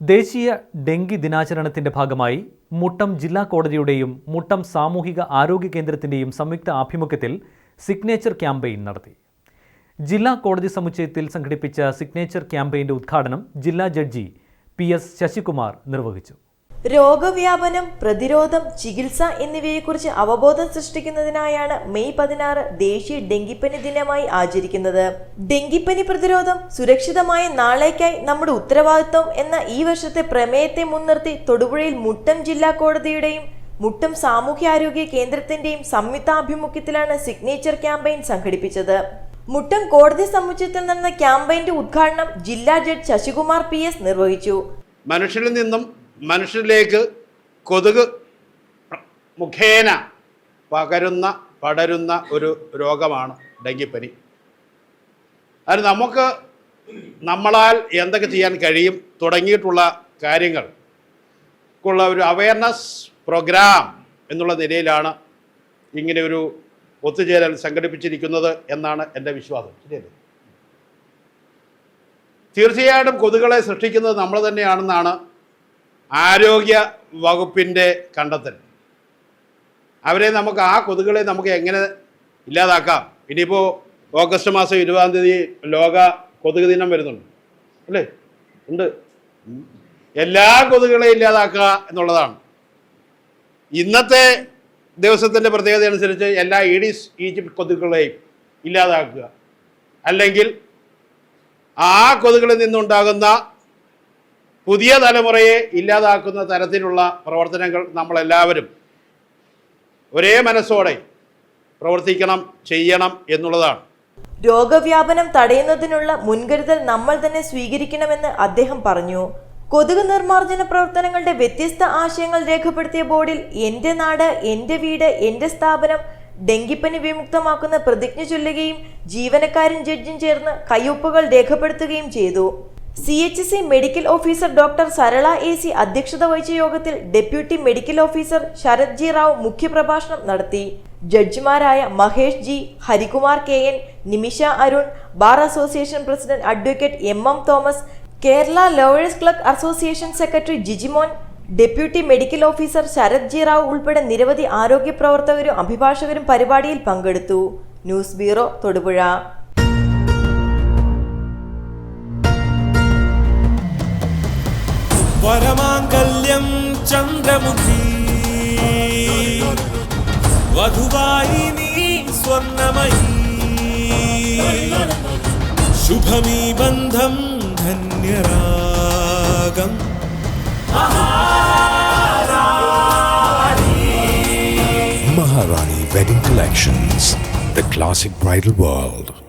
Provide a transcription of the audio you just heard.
ദേശീയ ഡെങ്കി ദിനാചരണത്തിന്റെ ഭാഗമായി മുട്ടം ജില്ലാ കോടതിയുടെയും മുട്ടം സാമൂഹിക ആരോഗ്യ കേന്ദ്രത്തിന്റെയും സംയുക്ത ആഭിമുഖ്യത്തിൽ സിഗ്നേച്ചർ ക്യാമ്പയിൻ നടത്തി. ജില്ലാ കോടതി സമുച്ചയത്തിൽ സംഘടിപ്പിച്ച സിഗ്നേച്ചർ ക്യാമ്പയിന്റെ ഉദ്ഘാടനം ജില്ലാ ജഡ്ജി പി എസ് ശശികുമാർ നിർവഹിച്ചു. രോഗവ്യാപനം പ്രതിരോധം ചികിത്സ എന്നിവയെക്കുറിച്ച് അവബോധം സൃഷ്ടിക്കുന്നതിനായാണ് മെയ് പതിനാറ് ദേശീയ ഡെങ്കിപ്പനി ദിനമായി ആചരിക്കുന്നത്. ഡെങ്കിപ്പനി പ്രതിരോധം സുരക്ഷിതമായ നാളേക്കായി നമ്മുടെ ഉത്തരവാദിത്വം എന്ന ഈ വർഷത്തെ പ്രമേയത്തെ മുൻനിർത്തി തൊടുപുഴയിൽ മുട്ടം ജില്ലാ കോടതിയുടെയും മുട്ടം സാമൂഹ്യാരോഗ്യ കേന്ദ്രത്തിന്റെയും സംയുക്താഭിമുഖ്യത്തിലാണ് സിഗ്നേച്ചർ ക്യാമ്പയിൻ സംഘടിപ്പിച്ചത്. മുട്ടം കോടതി സമുച്ചയത്തിൽ നടന്ന ക്യാമ്പയിന്റെ ഉദ്ഘാടനം ജില്ലാ ജഡ്ജ് ശശികുമാർ പി എസ് നിർവഹിച്ചു. മനുഷ്യരിൽ നിന്നും മനുഷ്യരിലേക്ക് കൊതുക് മുഖേന പകരുന്ന പടരുന്ന ഒരു രോഗമാണ് ഡെങ്കിപ്പനി. അത് നമുക്ക് നമ്മളാൽ എന്തൊക്കെ ചെയ്യാൻ കഴിയും? തുടങ്ങിയിട്ടുള്ള കാര്യങ്ങൾ. ഉള്ള ഒരു അവയർനെസ് പ്രോഗ്രാം എന്നുള്ള നിലയിലാണ് ഇങ്ങനെ ഒരു ഒത്തുചേരൽ സംഘടിപ്പിച്ചിരിക്കുന്നത് എന്നാണ് എന്റെ വിശ്വാസം. ശരിയല്ലേ? തീർച്ചയായിട്ടും കൊതുകളെ സൃഷ്ടിക്കുന്നത് നമ്മൾ തന്നെയാണെന്നാണ് ആരോഗ്യ വകുപ്പിന്റെ കണ്ടെത്തൽ. അവരെ നമുക്ക് ആ കൊതുകുകളെ നമുക്ക് എങ്ങനെ ഇല്ലാതാക്കാം? ഇനിയിപ്പോൾ ഓഗസ്റ്റ് മാസം ഇരുപതാം തീയതി ലോക കൊതുക് ദിനം വരുന്നുണ്ട്. അല്ലേ? ഉണ്ട്. എല്ലാ കൊതുകുകളെയും ഇല്ലാതാക്കുക എന്നുള്ളതാണ്. ഇന്നത്തെ ദിവസത്തിന്റെ പ്രത്യേകത അനുസരിച്ച് എല്ലാ ഈഡിസ് ഈജിപ്ത് കൊതുകുകളെയും ഇല്ലാതാക്കുക. അല്ലെങ്കിൽ ആ കൊതുകളിൽ നിന്നുണ്ടാകുന്ന പുതിയ തലമുറയെ ഇല്ലാതാക്കുന്ന തരത്തിലുള്ള പ്രവർത്തനങ്ങൾ നമ്മളെല്ലാവരും ഒരേ മനസ്സോടെ പ്രവർത്തിക്കണം ചെയ്യണം എന്നുള്ളതാണ്. രോഗവ്യാപനം തടയുന്നതിനുള്ള മുൻകരുതൽ നമ്മൾ തന്നെ സ്വീകരിക്കണമെന്ന് അദ്ദേഹം പറഞ്ഞു. കൊതുക് നിർമ്മാർജന പ്രവർത്തനങ്ങളുടെ വ്യത്യസ്ത ആശയങ്ങൾ രേഖപ്പെടുത്തിയ ബോർഡിൽ എന്റെ നാട് എന്റെ വീട് എന്റെ സ്ഥാപനം ഡെങ്കിപ്പനി വിമുക്തമാക്കുന്ന പ്രതിജ്ഞ ചൊല്ലുകയും ജീവനക്കാരും ജഡ്ജും ചേർന്ന് കയ്യൊപ്പുകൾ രേഖപ്പെടുത്തുകയും ചെയ്തു. C H C medical officer doctor Sarala A C അധ്യക്ഷത വഹിച്ച യോഗത്തിൽ deputy medical officer Sharath G Rao മുഖ്യപ്രഭാഷണം നടത്തി. ജഡ്ജിമാരായ Mahesh G Harikumar K N Nimisha Arun bar association president advocate M M Thomas Kerala lawyers club association secretary Jijimon deputy medical officer Sharath G Rao ഉൾപ്പെടെ നിരവധി ആരോഗ്യ പ്രവർത്തകരും അഭിഭാഷകരും പരിപാടിയിൽ പങ്കെടുത്തു. News bureau Thodupuzha. Chandramukhi. వధువాయిని స్వర్ణమయీ. శుభమీ బంధం ధన్యరాగం. Maharani wedding collections the classic bridal world.